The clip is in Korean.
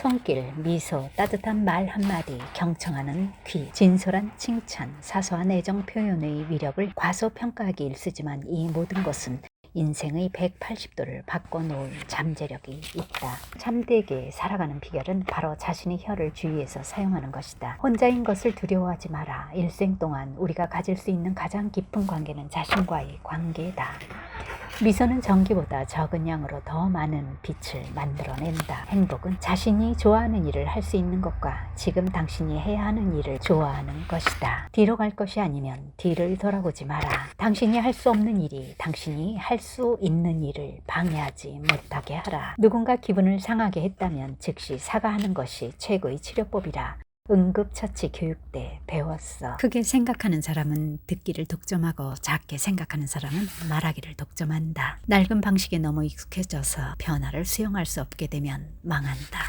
손길, 미소, 따뜻한 말 한마디, 경청하는 귀, 진솔한 칭찬, 사소한 애정 표현의 위력을 과소평가하기 일쓰지만 이 모든 것은 인생의 180도를 바꿔놓을 잠재력이 있다. 참되게 살아가는 비결은 바로 자신의 혀를 주위에서 사용하는 것이다. 혼자인 것을 두려워하지 마라. 일생 동안 우리가 가질 수 있는 가장 깊은 관계는 자신과의 관계다. 미소는 전기보다 적은 양으로 더 많은 빛을 만들어낸다. 행복은 자신이 좋아하는 일을 할 수 있는 것과 지금 당신이 해야 하는 일을 좋아하는 것이다. 뒤로 갈 것이 아니면 뒤를 돌아보지 마라. 당신이 할 수 없는 일이 당신이 할 수 있는 일을 방해하지 못하게 하라. 누군가 기분을 상하게 했다면 즉시 사과하는 것이 최고의 치료법이라. 응급처치 교육 때 배웠어. 크게 생각하는 사람은 듣기를 독점하고 작게 생각하는 사람은 말하기를 독점한다. 낡은 방식에 너무 익숙해져서 변화를 수용할 수 없게 되면 망한다.